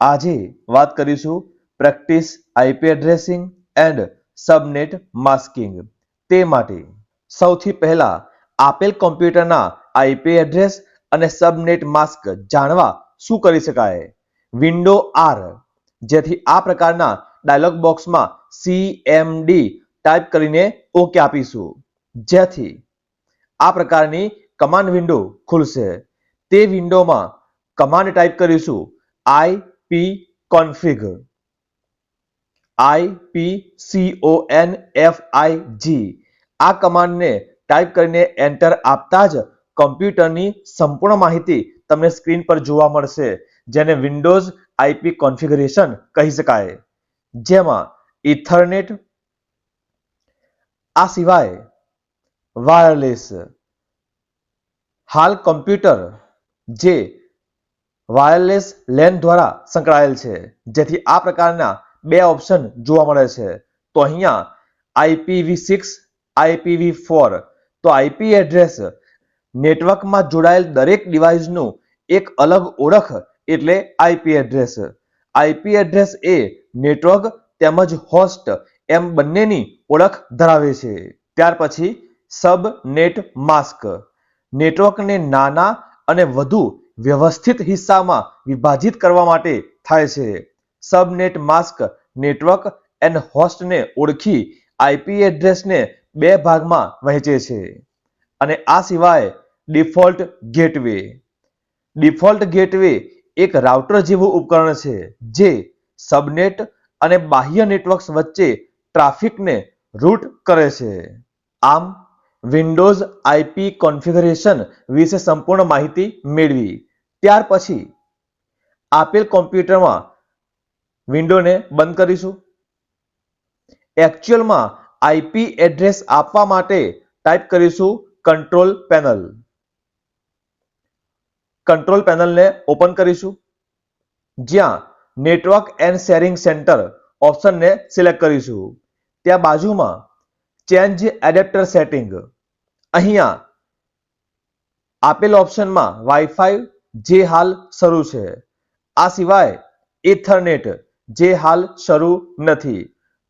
આજે વાત કરીશું practice IP addressing and subnet masking. તે માટે સૌથી પહેલા આપેલ કોમ્પ્યુટરના આઈપી એડ્રેસ અને સબનેટ માસ્ક જાણવા શું કરી શકાય? વિન્ડો આર, જેથી આ પ્રકારના ડાયલોગ બોક્સમાં સીએમડી ટાઈપ કરીને ઓકે આપીશું. જેથી આ પ્રકારની કમાન્ડ વિન્ડો ખુલશે. તે વિન્ડોમાં કમાન્ડ ટાઈપ કરીશું આઈપી આઈ જી આ કમાન્ડને ટાઈપ કરીને એન્ટર આપતા જ કમ્પ્યુટરની સંપૂર્ણ માહિતી તમને સ્ક્રીન પર જોવા મળશે, જેને વિન્ડોઝ આઈપી કોન્ફિગરેશન કહી શકાય. જેમાં ઇથરનેટ આ સિવાય વાયરલેસ હાલ કમ્પ્યુટર જે વાયરલેસ લેન દ્વારા સંકળાયેલ છે, જેથી આ પ્રકારના બે ઓપ્શન જોવા મળે છે. તો અહીંયા આઈપીવી સિક્સ આઈપીવી ફોર. તો આઈપી એડ્રેસ નેટવર્કમાં જોડાયેલ દરેક ડિવાઇસનું એક અલગ ઓળખ એટલે આઈપી એડ્રેસ. આઈપી એડ્રેસ એ નેટવર્ક તેમજ હોસ્ટ એમ બંનેની ઓળખ ધરાવે છે. ત્યાર પછી સબ નેટ માસ્ક. નેટવર્કને નાના અને વધુ વ્યવસ્થિત હિસ્સામાં વિભાજિત કરવા માટે થાય છે. સબનેટ માસ્ક નેટવર્ક એન્ડ હોસ્ટને ઓળખી આઈપી એડ્રેસને બે ભાગમાં વહેંચે છે અને આ સિવાય ડિફોલ્ટ ગેટવે. ડિફોલ્ટ ગેટવે એક રાઉટર જેવું ઉપકરણ છે જે સબનેટ અને બાહ્ય નેટવર્ક્સ વચ્ચે ટ્રાફિકને રૂટ કરે છે. આમ, વિન્ડોઝ આઈપી કોન્ફિગરેશન વિશે સંપૂર્ણ માહિતી મેળવી. ત્યાર પછી આપેલ કોમ્પ્યુટરમાં વિન્ડોને બંધ કરીશું. એકચ્યુઅલમાં આઈપી એડ્રેસ આપવા માટે ટાઈપ કરીશું કંટ્રોલ પેનલ. કંટ્રોલ પેનલને ઓપન કરીશું. જ્યાં નેટવર્ક એન્ડ શેરિંગ સેન્ટર ઓપ્શનને સિલેક્ટ કરીશું. ત્યાં બાજુમાં ચેન્જ એડેપ્ટર સેટિંગ. અહીંયા આપેલ ઓપ્શનમાં વાઈફાઈ જે હાલ શરૂ છે. આ સિવાય ઇથરનેટ જે હાલ શરૂ નથી.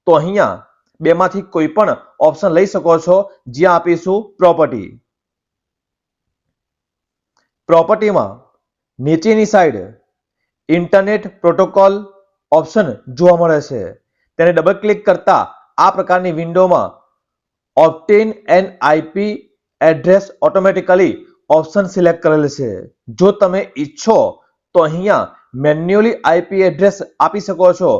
તો અહીંયા બેમાંથી કોઈ પણ ઓપ્શન લઈ શકો છો, જ્યાં આપીશું પ્રોપર્ટી. પ્રોપર્ટીમાં નીચેની સાઈડ ઇન્ટરનેટ પ્રોટોકોલ ઓપ્શન જોવા મળે છે. તેને ડબલ ક્લિક કરતા આ પ્રકારની વિન્ડોમાં obtain an IP address automatically option select કરેલ છે. જો તમે ઈચ્છો તો અહીંયા મેન્યુઅલી આઈપી એડ્રેસ આપી શકો છો.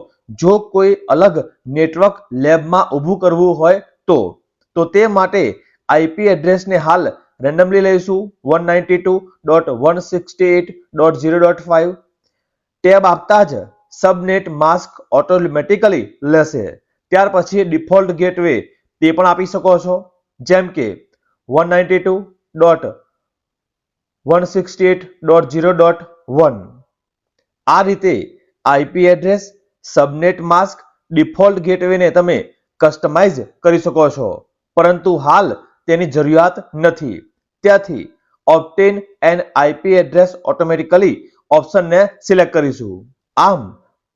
જો કોઈ અલગ નેટવર્ક લેબમાં ઊભું કરવું હોય તો તો તે માટે આઈપી એડ્રેસને હાલ રેન્ડમલી લઈશું. One ninety two dot one sixty eight dot zero dot five tab આપતા જ સબનેટ માસ્ક ઓટોમેટિકલી લેશે. ત્યાર પછી ડિફોલ્ટ ગેટવે તે પણ આપી શકો છો. જેમ કે one ninety two dot one sixty eight dot zero dot one આ રીતે IP address subnet mask default ગેટવેને તમે કસ્ટમાઇઝ કરી શકો છો. પરંતુ હાલ તેની જરૂરિયાત નથી. ત્યાંથી obtain an IP address automatically ઓપ્શનને select કરીશું. આમ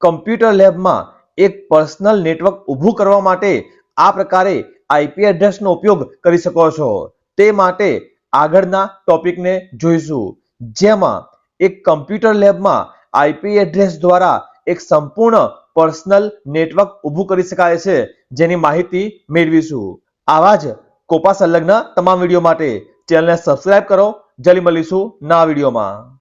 કમ્પ્યુટર લેબમાં એક પર્સનલ નેટવર્ક ઊભું કરવા માટે આ પ્રકારે આઈપી એડ્રેસનો ઉપયોગ કરી શકો છો. તે માટે આગળના ટોપિકને જોઈશું. જેમાં એક કમ્પ્યુટર લેબમાં આઈપી એડ્રેસ દ્વારા એક સંપૂર્ણ પર્સનલ નેટવર્ક ઊભું કરી શકાય છે, જેની માહિતી મેળવીશું. આવા જ કોપા સંલગ્ન તમામ વીડિયો માટે ચેનલને સબસ્ક્રાઇબ કરો. જલ્દી મળીશું ના વિડીયોમાં